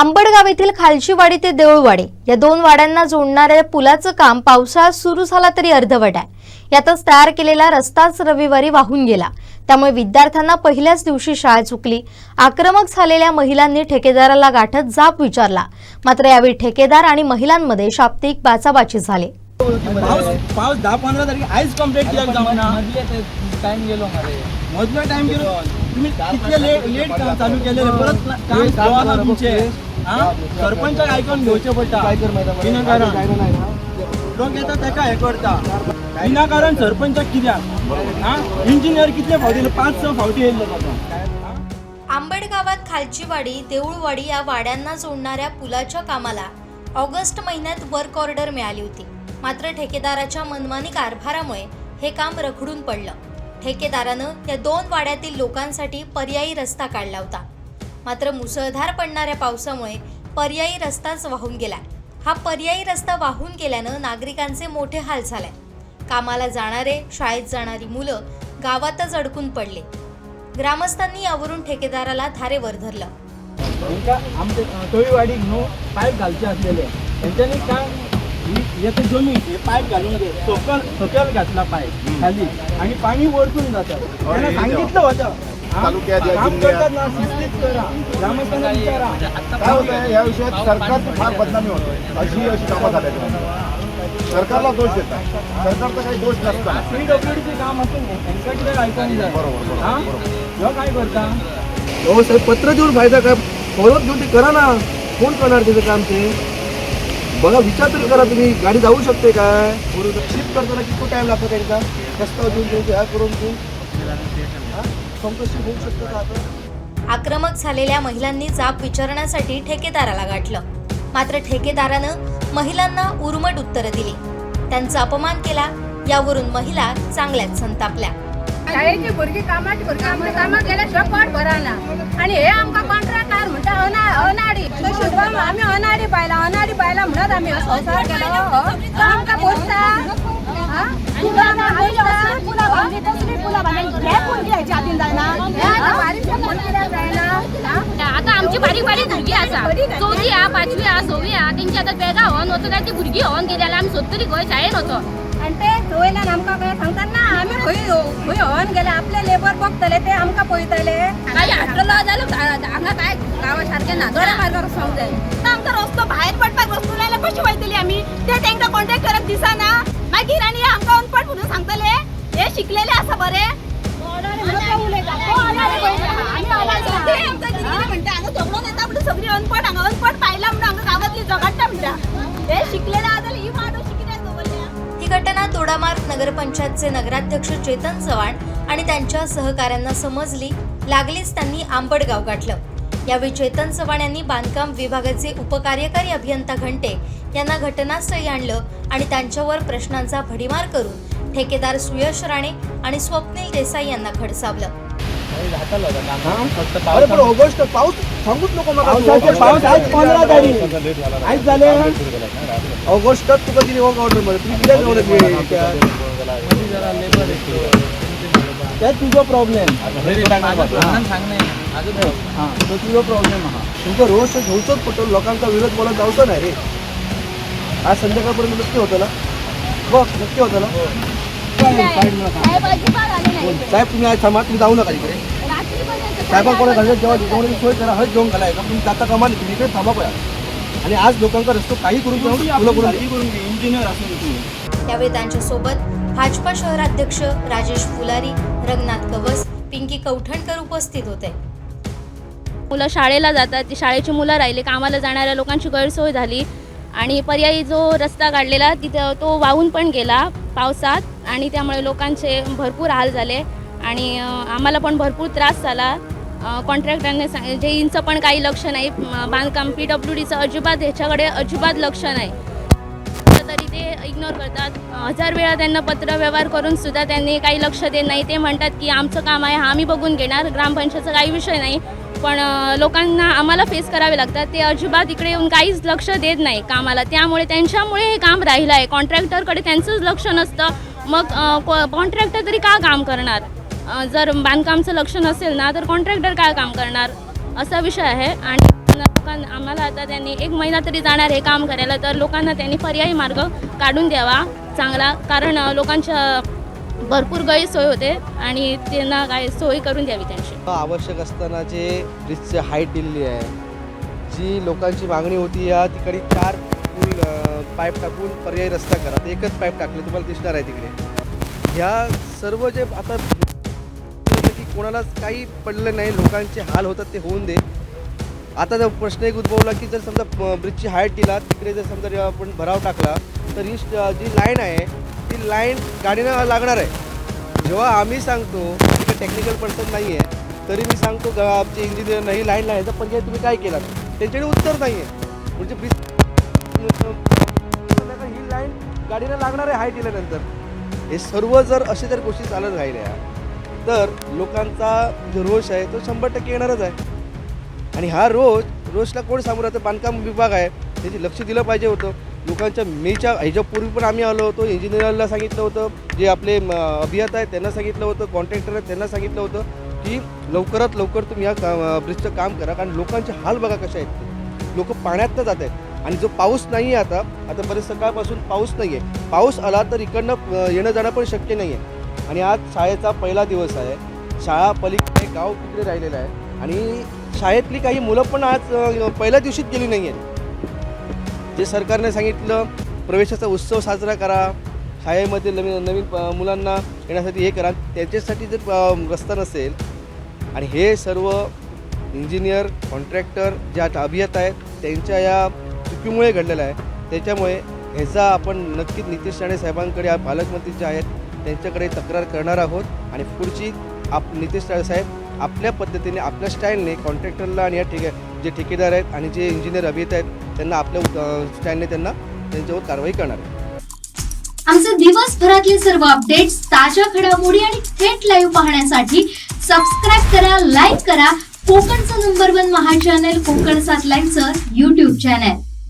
आंबडगाव येथील खालचीवाडी ते देऊळवाडी या दोन वाड्यांना जोडणाऱ्या पुलाचं काम पावसाळ्यात सुरू झाला तरी अर्धवट आहे. यातच तयार केलेला रस्ताच रविवारी वाहून गेला. त्यामुळे विद्यार्थ्यांना पहिल्याच दिवशी शाळा चुकली. आक्रमक झालेल्या महिलांनी ठेकेदाराला गाठत जाब विचारला. मात्र यावेळी ठेकेदार आणि महिलांमध्ये शाब्दिक बाचाबाची झाली. पाऊस पाऊस दहा पंधरा तारीख आईच कंप्लीट केलं जाऊ ना. टाइम गेलो मरे मधला टाइम गेलो. तुम्ही लेट लेट काम चालू केले परत काम तुमचे. हा? सरपंच ऐकून घेवचे पडटा विनाकारण. लोक येतात तेका हे करता. विनाकारण सरपंच कित्याक हा? इंजिनियर कितले फावटी? पाच स फावटी येयल्लो ताका आंबड गावात खालचीवाडी देऊळवाडी या वाड्यांना जोडणाऱ्या पुलाच्या कामाला ऑगस्ट महिन्यात वर्क ऑर्डर मिळाली होती. मात्र ठेकेदाराच्या मनमानी कारभारामुळे हे काम रखडून पडलं. ठेकेदारानं या दोन वाड्यातील लोकांसाठी पर्यायी रस्ता काढला होता. मात्र मुसळधार पडणाऱ्या पावसामुळे पर्यायी रस्ताच वाहून गेलाय हा पर्यायी रस्ता वाहून गेल्यानं नागरिकांचे मोठे हाल झाले. कामाला जाणारे शाळेत जाणारी मुलं गावातच अडकून पडले. ग्रामस्थांनी यावरून ठेकेदाराला धारेवर धरलं. आमचे न्हू पायप घालचे असलेले त्यांच्यानी काय जमीन हे पायप घालून दे. सकल सकल घातला पायप खाली. आणि पाणी वरतून जातं. त्यांना सांगितलं होतं? तालुक्यात या काम जिल्ह्यात- विचारा. काय होत आहे या विषयात सरकारची फार बदनामी होते. अशी अशी कामं झाल्यात सरकारला दोष देतात. सरकारचा काही दोष पीडब्ल्यूडीचे काम असून जाय बरोबर, बरोबर, हा? बरोबर. काय करता? हो साहेब पत्र देऊन फायदा काय? फॉलोअप घेऊन ते करा ना. कोण करणार त्याचं काम ते? बघा विचार तरी करा तुम्ही. गाडी जाऊ शकते काय शिफ्ट करताना किती टाइम लागतो त्यांचा? रस्ता देऊन देऊन ह्या करून देऊन. हा? होऊ शकतं का आता आक्रमक झालेल्या महिलांनी जाब विचारण्यासाठी ठेकेदाराला गाठलं. मात्र ठेकेदारानं महिलांना उर्मट उत्तरं दिली. त्यांचा अपमान केला यावरून महिला चांगल्याच संतापल्या. शाळेची भुरगी कामाची भुरगी आमची म्हणजे कामां पोट भराना आणि हे आमकां कॉन्ट्रॅक्टर म्हणटा अना अनाडी. तशें आमी अनाडी बायला अनाडी बायला म्हणत आमी हो संसार केलो हो. तो आमकां पोसता आतां आमची बारीक बारीक भुरगीं आसा चवथी आहा पांचवी आहा सव्वी आहा तेंची आतां बेगा होवन वचो काय ती भुरगीं होवन गेली जाल्यार आमी सोदतली गोंय शाळेन वचो आणि ते वयल्यान आमकां काय सांगतात ना आमी खंय खंय होवन गेले. आपले लेबर बघतले ते आमकां पळयतले काही हाडलो जाल्यार हांगा काय गांवा सारकें ना दोऱ्या मार्गावर सांग जाय आमकां रस्तो भायर पडपाक रस्तो लायल्यार कशी वयतली आमी ते तांकां कॉन्ट्रॅक्टराक दिसना. मागीर आनी आमकां सांगतले हे? शिकलेले असं बरे? सगळी अनपट हांगा अनपट पाहिला म्हणून हांगा गावातली झगडटा म्हणटा हे शिकलेले आदल ही माडो ही घटना तोडामार्ग नगरपंचायतचे नगराध्यक्ष चेतन चव्हाण आणि त्यांच्या सहकाऱ्यांना समजली लागलीच त्यांनी आंबड गाव गाठलं. यावेळी चेतन चव्हाण यांनी बांधकाम विभागाचे उपकार्यकारी अभियंता घंटे यांना घटनास्थळी आणलं आणि त्यांच्यावर प्रश्नांचा भडीमार करून ठेकेदार सुयश राणे आणि स्वप्नील देसाई यांना खडसावलं. अरे पण ऑगस्ट पाऊस सांगूच नको पावसाचे पाऊस आज पंधरा तारीख. आज झाले. ऑगस्टात तुका दिली वर्क ऑर्डरमध्ये. तुम्ही कित्याक एवढं त्या ते तुझो प्रॉब्लेम सांगणे तो तुझो प्रॉब्लेम तुमचा रोष घेऊचोच पडतो लोकांचा विरोध बोलत जाऊचं नाही रे. आज संध्याकाळपर्यंत नक्की होतं ना बघ नक्की होतं ना साहेब तुम्ही आज थांबा तुम्ही जाऊ नका इकडे. साहेबांकडे घालत जेव्हा जेवणाची सोय करा हज जेवण घालाय का तुम्ही जाता कामा तुम्ही इकडे थांबा पया आणि आज लोकांचा रस्तो काही करून फुलं करून इंजिनियर असून तुम्ही. यावेळी त्यांच्यासोबत भाजपा शहराध्यक्ष राजेश फुलारी रंगनाथ कवस पिंकी कौठणकर उपस्थित होते. मुलं शाळेला जातात ती शाळेची मुलं राहिली कामाला जाणाऱ्या लोकांची गैरसोय झाली. आणि पर्यायी जो रस्ता काढलेला तिथं तो वाहून पण गेला. पावसात आणि त्यामुळे लोकांचे भरपूर हाल झाले. आणि आम्हाला पण भरपूर त्रास झाला. कॉन्ट्रॅक्टरने सांग जे इंचं पण काही लक्ष नाही. बांधकाम पी डब्ल्यू डीचं अजिबात ह्याच्याकडे अजिबात लक्ष नाही. तरी ते इग्नोर करतात. हजार वेळा त्यांना पत्रव्यवहार करून सुद्धा त्यांनी काही लक्ष देत नाही. ते म्हणतात की आमचं काम आहे आम्ही बघून घेणार. ग्रामपंचायतचा काही विषय नाही. पण लोकांना आम्हाला फेस करावे लागतात. ते अजिबात इकडे येऊन काहीच लक्ष देत नाही कामाला. त्यामुळे त्यांच्यामुळे हे काम राहिलं आहे कॉन्ट्रॅक्टरकडे त्यांचंच लक्ष नसतं. मग कॉन्ट्रॅक्टर तरी का काम करणार? जर बांधकामचं लक्ष नसेल ना तर कॉन्ट्रॅक्टर काय काम करणार? असा विषय आहे. आणि लोकांना आम्हाला आता त्यांनी एक महिना तरी जाणार हे काम करायला तर लोकांना त्यांनी पर्यायी मार्ग काढून द्यावा चांगला. कारण लोकांच्या भरपूर गैरसोय होते आणि त्यांना काय सोय करून द्यावी त्यांची. आवश्यक असताना जे ब्रिजची हाईट दिलेली आहे जी लोकांची मागणी होती या तिकडे चार पूल पाईप टाकून पर्यायी रस्ता करा. एकच पाईप टाकले तुम्हाला दिसणार आहे तिकडे. ह्या सर्व जे आता कोणालाच काही पडलं नाही लोकांचे हाल होतात ते होऊन दे. आता जर प्रश्न एक उद्भवला की जर समजा ब्रिजची हाईट दिला तिकडे जर समजा आपण भराव टाकला तर ही जी लाईन आहे ती लाईन गाडीनं लागणार आहे. जेव्हा आम्ही सांगतो की टेक्निकल पर्सन नाही आहे तरी मी सांगतो का आमचे इंजिनियर नाही लाईन आहे तर पर्याय तुम्ही काय केलात? त्यांच्याकडे उत्तर नाही आहे म्हणजे ब्रिज ही लाईन गाडीला लागणार आहे हाय दिल्यानंतर. हे सर्व जर असे जर गोष्टी चालत राहिल्या तर लोकांचा जो रोष आहे तो शंभर टक्के येणारच आहे. आणि हा रोज रोजला कोण सामोरं आता बांधकाम विभाग आहे. त्याची लक्ष दिलं पाहिजे होतं. लोकांच्या मेच्या ह्याच्यापूर्वी पण आम्ही आलो होतो. इंजिनियरला सांगितलं होतं जे आपले म, अभियंता आहेत त्यांना सांगितलं होतं कॉन्ट्रॅक्टर आहेत त्यांना सांगितलं होतं की लवकरात लवकर तुम्ही या का ब्रिजचं काम करा. कारण लोकांचे हाल बघा कसे आहेत. लोक पाण्यातनं जात आहेत. आणि जो पाऊस नाही आहे आता आता बरेच सकाळपासून पाऊस नाही आहे पाऊस आला तर इकडनं येणं जाणं पण शक्य नाही आहे आणि आज शाळेचा पहिला दिवस आहे. शाळा पलीकडे गाव तिकडे राहिलेलं आहे. आणि शाळेतली काही मुलं पण आज पहिल्या दिवशीच गेली नाही आहेत जे सरकारने सांगितलं प्रवेशाचा उत्सव साजरा करा शाळेमध्ये नवीन नवीन मुलांना येण्यासाठी हे करा त्याच्यासाठी जर रस्ता नसेल आणि हे सर्व इंजिनियर कॉन्ट्रॅक्टर ज्या आता आहेत त्यांच्या या चुकीमुळे घडलेलं आहे. त्याच्यामुळे ह्याचा आपण नक्कीच नितीश राणे साहेबांकडे पालकमंत्री जे आहेत त्यांच्याकडे तक्रार करणार आहोत. आणि पुढची आप नितीश राणे साहेब आपल्या पद्धतीने आपल्या स्टाईलने कॉन्ट्रॅक्टरला आणि या ठिका जे ठेकेदार आहेत आणि जे इंजिनियर अभियत आहेत त्यांना आपल्या स्टँडने त्यांना त्यांच्यावर कारवाई करणार आहे. आमचे दिवसभरातले सर्व अपडेट्स ताज्या घडामोडी आणि थेट लाईव्ह पाहण्यासाठी सबस्क्राईब करा लाईक करा. कोकणचं नंबर वन महा चॅनल कोकण सात लाईनचं युट्यूब चॅनल